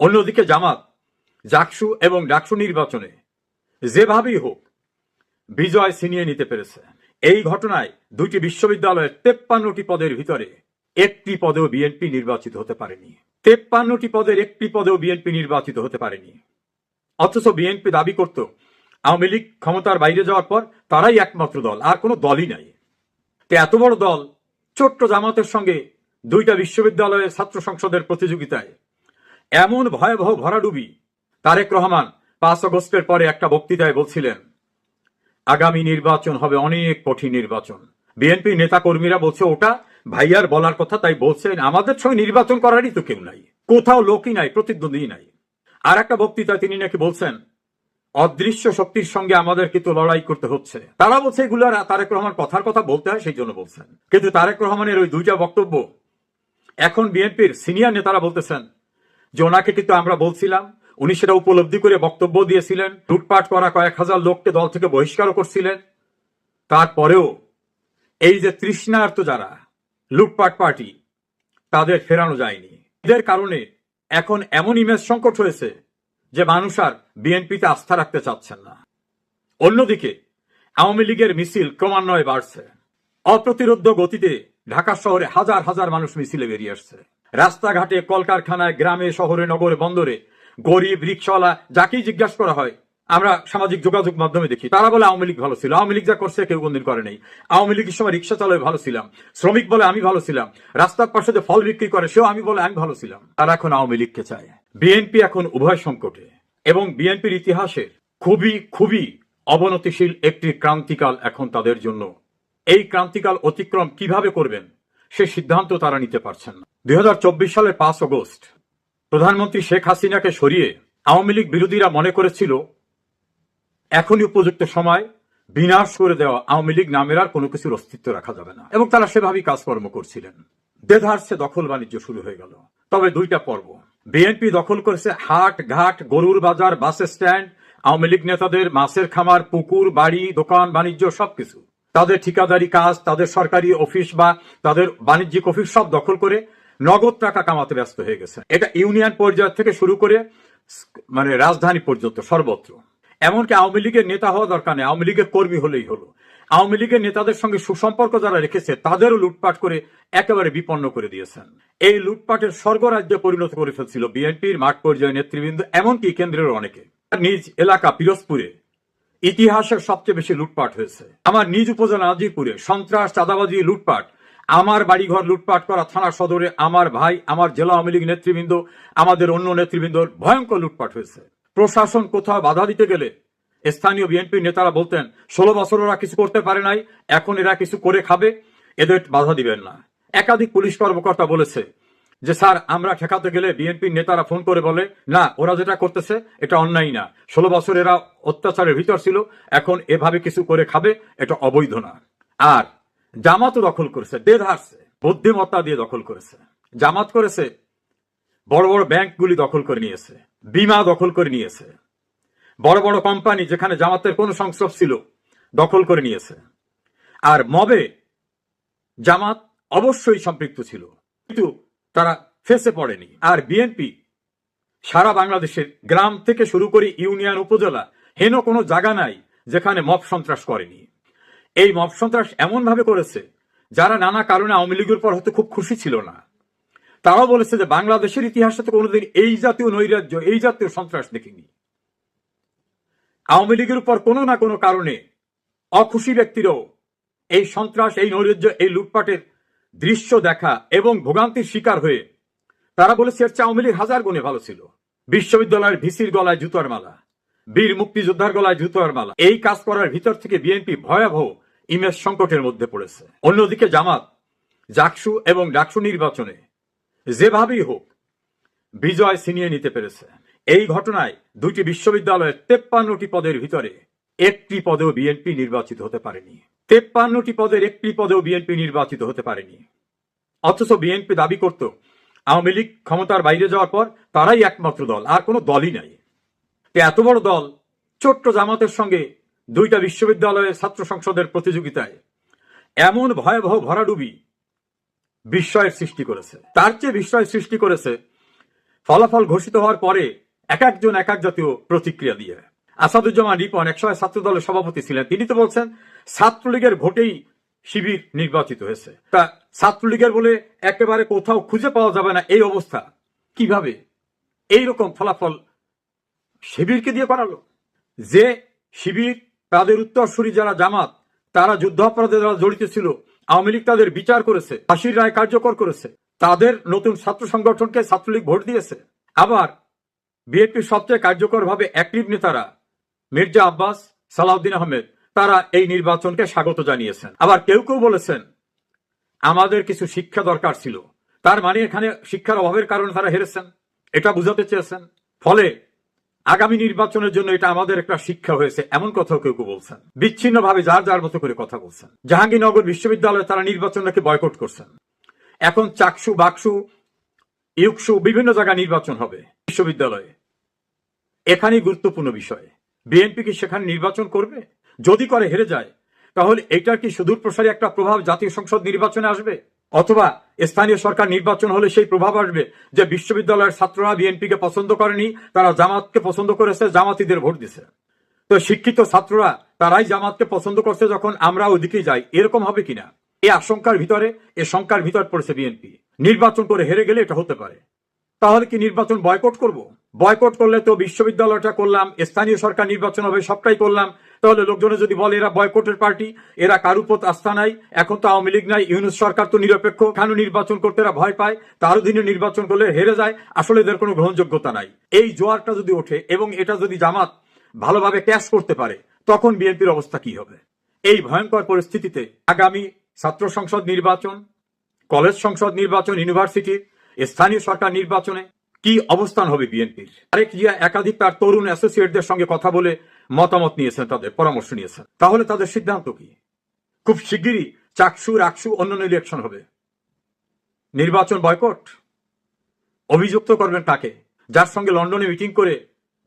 অন্যদিকে জামাত, জাকসু এবং ডাকসু নির্বাচনে যেভাবেই হোক বিজয় ছিনিয়ে নিতে পেরেছে। এই ঘটনায় দুইটি বিশ্ববিদ্যালয়ের তেপ্পান্নটি পদের ভিতরে একটি পদেও বিএনপি নির্বাচিত হতে পারেনি। তেপ্পান্নটি পদের একটি পদেও বিএনপি নির্বাচিত হতে পারেনি। অথচ বিএনপি দাবি করত, আওয়ামী লীগ ক্ষমতার বাইরে যাওয়ার পর তারাই একমাত্র দল, আর কোনো দলই নাই। তো এত বড় দল, ছোট্ট জামাতের সঙ্গে দুইটা বিশ্ববিদ্যালয়ের ছাত্র সংসদের প্রতিযোগিতায় এমন ভয়াবহ ভরাডুবি, তারেক রহমান পাঁচ আগস্টের পরে একটা বক্তৃতায় বলছিলেন, আগামী নির্বাচন হবে অনেক কঠিন নির্বাচন। বিএনপি নেতা কর্মীরা বলছে ওটা ভাইয়ার বলার কথা, তাই বলছেন, আমাদের সঙ্গে নির্বাচন করারই তো কেউ নাই, কোথাও লোকই নাই প্রতিদ্বন্দ্বী নাই। আর একটা বক্তৃতায় তিনি নাকি বলছেন, অদৃশ্য শক্তির সঙ্গে আমাদের কিন্তু লড়াই করতে হচ্ছে। তারা বলছে, এগুলো তারেক রহমান কথার কথা বলতে হয়, সেই জন্য বলছেন। কিন্তু তারেক রহমানের ওই দুইটা বক্তব্য, এখন বিএনপির সিনিয়র নেতারা বলতেছেন যে ওনাকে কিন্তু আমরা বলছিলাম, উনি সেটা উপলব্ধি করে বক্তব্য দিয়েছিলেন। লুটপাট করা কয়েক হাজার লোককে দল থেকে বহিষ্কারও করছিলেন। তারপরেও এই যে তৃষ্ণার্ত যারা, লুটপাট পার্টি, তাদের ফেরানো যায়নি। এদের কারণে এখন এমন ইমেজ সংকট হয়েছে যে মানুষ আর বিএনপিতে আস্থা রাখতে চাচ্ছেন না। অন্যদিকে, আওয়ামী লীগের মিছিল ক্রমান্বয়ে বাড়ছে। অপ্রতিরোধ্য গতিতে ঢাকা শহরে হাজার হাজার মানুষ মিছিলে বেরিয়ে আসছে। রাস্তাঘাটে কলকারখানায় গ্রামে, শহরে, নগরে, বন্দরে গরিব রিক্সাওয়ালা যাকেই জিজ্ঞাসা করা হয়, আমরা সামাজিক যোগাযোগ মাধ্যমে দেখি। তারা বলে, আওয়ামী লীগ ভালো ছিল। আওয়ামী লীগ যা করছে, কেউ কোনদিন করে নেই। আওয়ামী লীগের সময় রিক্সা চালায় ভালো ছিলাম। শ্রমিক বলে, আমি ভালো ছিলাম। রাস্তার পাশে যে ফল বিক্রি করে, সেও আমি বলে, আমি ভালো ছিলাম। তারা এখন আওয়ামী লীগকে চায়। বিএনপি এখন উভয় সংকটে এবং বিএনপির ইতিহাসের খুবই খুবই অবনতিশীল একটি ক্রান্তিকাল এখন তাদের জন্য। এই ক্রান্তিকাল অতিক্রম কীভাবে করবেন, সে সিদ্ধান্ত তারা নিতে পারছেন না। দুই হাজার চব্বিশ সালের পাঁচ আগস্ট প্রধানমন্ত্রী শেখ হাসিনাকে সরিয়ে আওয়ামী লীগ বিরোধীরা মনে করেছিল, এখনই উপযুক্ত সময়, বিনাশ করে দেওয়া আওয়ামী লীগ নামের আর কোনো কিছুর অস্তিত্ব রাখা যাবে না। এবং তারা সেভাবেই কাজকর্ম করছিলেন। দেধারসে দখল বাণিজ্য শুরু হয়ে গেল। তবে দুইটা পর্ব। বিএনপি দখল করেছে হাট, ঘাট, গরুর বাজার, বাস স্ট্যান্ড, আওয়ামী লীগ নেতাদের মাছের খামার, পুকুর, বাড়ি, দোকান, বাণিজ্য, সবকিছু। তাদের ঠিকাদারি কাজ, তাদের সরকারি অফিস বা তাদের বাণিজ্যিক অফিস সব দখল করে নগদ টাকা কামাতে ব্যস্ত হয়ে গেছে। এটা ইউনিয়ন পর্যায় থেকে শুরু করে মানে রাজধানী পর্যন্ত সর্বত্র। এমনকি আওয়ামী লীগের নেতা হওয়া দরকার নেই, আওয়ামী লীগের কর্মী হলেই হলো। আওয়ামী লীগের নেতাদের সঙ্গে সুসম্পর্ক যারা রেখেছে, তাদেরও লুটপাট করে একেবারে বিপন্ন করে দিয়েছেন। এই লুটপাটের স্বর্গরাজ্যে পরিণত করে ফেলছিল বিএনপির মাঠ পর্যায়ে নেতৃবৃন্দ, এমনকি কেন্দ্রের অনেকে। নিজ এলাকা পিরোজপুরে ইতিহাসের সবচেয়ে বেশি লুটপাট হয়েছে। আমার নিজ উপজেলা নাজিরপুরে সন্ত্রাস, চাঁদাবাজি, লুটপাট আমার বাড়িঘর লুটপাট করা থানা সদরে আমার ভাই, আমার জেলা আওয়ামী লীগ নেতৃবৃন্দ, আমাদের অন্য নেতৃবৃন্দর ভয়ঙ্কর লুটপাট হয়েছে। প্রশাসন কোথাও বাধা দিতে গেলে স্থানীয় বিএনপি নেতারা বলতেন, ষোলো বছর ওরা কিছু করতে পারে নাই, এখন এরা কিছু করে খাবে, এদের বাধা দিবেন না। একাধিক পুলিশ কর্মকর্তা বলেছে যে, স্যার, আমরা ঠেকাতে গেলে বিএনপির নেতারা ফোন করে বলে, না, ওরা যেটা করতেছে, এটা অন্যায় না। ষোলো বছর এরা অত্যাচারের ভিতর ছিল, এখন এভাবে কিছু করে খাবে, এটা অবৈধ না। আর জামাতও দখল করেছে দেধারছে বুদ্ধিমত্তা দিয়ে দখল করেছে। জামাত করেছে, বড় বড় ব্যাংকগুলি দখল করে নিয়েছে, বিমা দখল করে নিয়েছে, বড় বড় কোম্পানি যেখানে জামাতের কোনো সংস্রব ছিল দখল করে নিয়েছে। আর মবে জামাত অবশ্যই সম্পৃক্ত ছিল, কিন্তু তারা ফেসে পড়েনি। আর বিএনপি সারা বাংলাদেশের গ্রাম থেকে শুরু করে ইউনিয়ন, উপজেলা, হেন কোনো জায়গা নাই যেখানে মব সন্ত্রাস করেনি। এই মব সন্ত্রাস এমন ভাবে করেছে, যারা নানা কারণে আওয়ামী লীগের পর হয়তো খুব খুশি ছিল না। তারাও বলেছে যে বাংলাদেশের ইতিহাসে তো কোনোদিন এই জাতীয় নৈরাজ্য, এই জাতীয় সন্ত্রাস দেখিনি। আওয়ামী লীগের উপর কোনো না কোনো কারণে অখুশি ব্যক্তিরাও এই সন্ত্রাস, এই নৈরাজ্য, এই লুটপাটের দৃশ্য দেখা এবং ভোগান্তির শিকার হয়ে তারা বলেছে আওয়ামী লীগ হাজার গুণে ভালো ছিল। বিশ্ববিদ্যালয়ের ভিসির গলায় জুতার মালা। বীর মুক্তিযোদ্ধার গলায় জুতার মালা। এই কাজ করার ভিতর থেকে বিএনপি ভয়াবহ ইমেজ সংকটের মধ্যে পড়েছে। অন্যদিকে জামাত, জাকসু এবং ডাকসু নির্বাচনে যেভাবেই হোক বিজয় ছিনিয়ে নিতে পেরেছে। এই ঘটনায় দুইটি বিশ্ববিদ্যালয়ের তেপ্পান্নটি পদের ভিতরে একটি পদেও বিএনপি নির্বাচিত হতে পারেনি। তেপ্পান্নটি পদের একটি পদেও বিএনপি নির্বাচিত হতে পারেনি। অথচ বিএনপি দাবি করত, আওয়ামী লীগ ক্ষমতার বাইরে যাওয়ার পর তারাই একমাত্র দল, আর কোনো দলই নাই। তো এত বড় দল ছোট্ট জামাতের সঙ্গে দুইটা বিশ্ববিদ্যালয়ের ছাত্র সংসদের প্রতিযোগিতায় এমন ভয়াবহ ভরাডুবি বিস্ময়ের সৃষ্টি করেছে। তার চেয়ে বিস্ময় সৃষ্টি করেছে ফলাফল ঘোষিত হওয়ার পরে এক একজন এক এক জাতীয় প্রতিক্রিয়া দিয়ে। আসাদুজ্জামান রিপন একসময় ছাত্র দলের সভাপতি ছিলেন। তিনি তো বলছেন, ছাত্রলীগের ভোটেই শিবির নির্বাচিত হয়েছে। তা ছাত্রলীগের বলে একেবারে কোথাও খুঁজে পাওয়া যাবে না এই অবস্থা। কীভাবে? এইরকম ফলাফল শিবিরকে দিয়ে করালো। যে শিবির, তাদের উত্তরসূরি যারা জামাত, তারা যুদ্ধাপরাধে যারা জড়িত ছিল, আওয়ামী লীগ তাদের বিচার করেছে, ফাঁসির রায় কার্যকর করেছে। তাদের নতুন ছাত্র সংগঠনকে ছাত্রলীগ ভোট দিয়েছে। আবার বিএনপির সবচেয়ে কার্যকরভাবে অ্যাক্টিভ নেতারা মির্জা আব্বাস, সালাউদ্দিন আহমেদ, তারা এই নির্বাচনকে স্বাগত জানিয়েছেন। আবার কেউ কেউ বলেছেন, আমাদের কিছু শিক্ষা দরকার ছিল। তার মানে এখানে শিক্ষার অভাবের কারণে তারা হেরেছেন। এটা বুঝাতে চেয়েছেন। ফলে আগামী নির্বাচনের জন্য এটা আমাদের একটা শিক্ষা হয়েছে, এমন কথাও কেউ কেউ বলছেন। বিচ্ছিন্নভাবে যার যার মতো করে কথা বলছেন। জাহাঙ্গীরনগর বিশ্ববিদ্যালয়ে তারা নির্বাচনটাকে বয়কট করছেন। এখন চাকসু, বাকসু, ইউকসু বিভিন্ন জায়গায় নির্বাচন হবে বিশ্ববিদ্যালয়ে। এখানেই গুরুত্বপূর্ণ বিষয়। বিএনপি কি সেখানে নির্বাচন করবে? যদি করে হেরে যায়, তাহলে এটার কি সুদূর প্রসারী একটা প্রভাব জাতীয় সংসদ নির্বাচনে আসবে? অথবা স্থানীয় সরকার নির্বাচন হলে সেই প্রভাব আসবে যে বিশ্ববিদ্যালয়ের ছাত্ররা বিএনপিকে পছন্দ করেনি, তারা জামাতকে পছন্দ করেছে, জামাতিদের ভোট দিছে। তো শিক্ষিত ছাত্ররা তারাই জামাতকে পছন্দ করছে যখন আমরা ওদিকে যাই। এরকম হবে কিনা? এই আশঙ্কার ভিতরে, এ শঙ্কার ভিতর পড়েছে বিএনপি। নির্বাচন করে হেরে গেলে এটা হতে পারে। তাহলে কি নির্বাচন বয়কট করব? বয়কট করলে তো বিশ্ববিদ্যালয়টা করলাম, স্থানীয় সরকার নির্বাচন হবে, সবটাই করলাম। তাহলে লোকজনে যদি বলে এরা বয়কটের পার্টি এরা কারুর পথ আস্থা নাই? এখন তো আওয়ামী লীগ নাই, ইউনুস সরকার তো নিরপেক্ষ। কেন নির্বাচন করতে এরা ভয় পায়? তার অধীনে নির্বাচন করলে হেরে যায়। আসলে এদের কোনো গ্রহণযোগ্যতা নাই। এই জোয়ারটা যদি ওঠে এবং এটা যদি জামাত ভালোভাবে ক্যাশ করতে পারে, তখন বিএনপির অবস্থা কি হবে? এই ভয়ঙ্কর পরিস্থিতিতে আগামী ছাত্র সংসদ নির্বাচন, কলেজ সংসদ নির্বাচন, ইউনিভার্সিটি, স্থানীয় সরকার নির্বাচনে কি অবস্থান হবে বিএনপির? আরেক একাধিক তার তরুণ অ্যাসোসিয়েটদের সঙ্গে কথা বলে মতামত নিয়েছেন, তাদের পরামর্শ নিয়েছেন। তাহলে তাদের সিদ্ধান্ত কি? খুব শিগগিরই চাকসু, রাকসু অন্যান্য ইলেকশন হবে। নির্বাচন বয়কট অভিযুক্ত করবেন তাকে যার সঙ্গে লন্ডনে মিটিং করে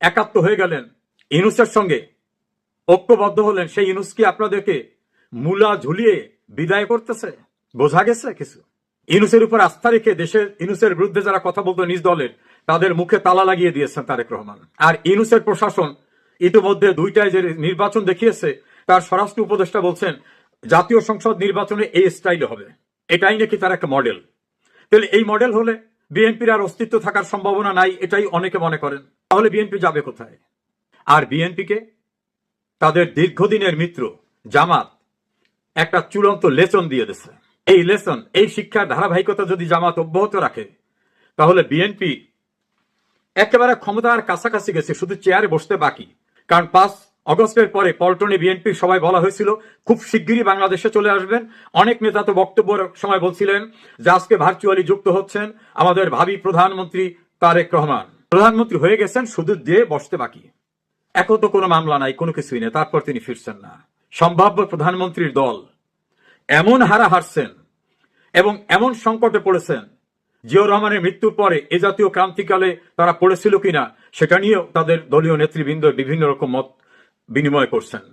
একাত্ম হয়ে গেলেন ইনুসের সঙ্গে, ঐক্যবদ্ধ হলেন, সেই ইনুস কি আপনাদেরকে মূলা ঝুলিয়ে বিদায় করতেছে? বোঝা গেছে কিছু? ইনুসের উপর আস্থা রেখে দেশের, ইনুসের বিরুদ্ধে যারা কথা বলতো নিজ দলের, তাদের মুখে তালা লাগিয়ে দিয়েছেন তারেক রহমান। আর ইনুসের প্রশাসন ইতিমধ্যে দুইটায় যে নির্বাচন দেখিয়েছে, তার স্বরাষ্ট্র উপদেষ্টা বলছেন, জাতীয় সংসদ নির্বাচনে এই স্টাইলে হবে। এটাই নাকি তার একটা মডেল। তাহলে এই মডেল হলে বিএনপির আর অস্তিত্ব থাকার সম্ভাবনা নাই, এটাই অনেকে মনে করেন। তাহলে বিএনপি যাবে কোথায়? আর বিএনপিকে? তাদের দীর্ঘদিনের মিত্র, জামাত, একটা চূড়ান্ত লেসন দিয়ে দিছে এই লেসন, এই শিক্ষার ধারাবাহিকতা যদি জামাত অব্যাহত রাখে, তাহলে বিএনপি একেবারে ক্ষমতার কাছাকাছি গেছে, শুধু চেয়ারে বসতে বাকি। কারণ পাঁচ অগস্টের পরে পল্টনে বিএনপির সবাই বলা হয়েছিল, খুব শিগগিরই বাংলাদেশে চলে আসবেন। অনেক নেতা তো বক্তব্যের সময় বলছিলেন যে আজকে ভার্চুয়ালি যুক্ত হচ্ছেন আমাদের ভাবি প্রধানমন্ত্রী তারেক রহমান। প্রধানমন্ত্রী হয়ে গেছেন, শুধু দিয়ে বসতে বাকি। এখন তো কোনো মামলা নাই, কোনো কিছুই নেই, তারপর তিনি ফিরছেন না। সম্ভাব্য প্রধানমন্ত্রীর দল এমন হারা হারছেন এবং এমন সংকটে পড়েছেন, জিয়াউর রহমানের মৃত্যুর পরে এ জাতীয় ক্রান্তিকালে তারা পড়েছিল কিনা সেটা নিয়েও তাদের দলীয় নেতৃবৃন্দ বিভিন্ন রকম মত বিনিময় করছেন।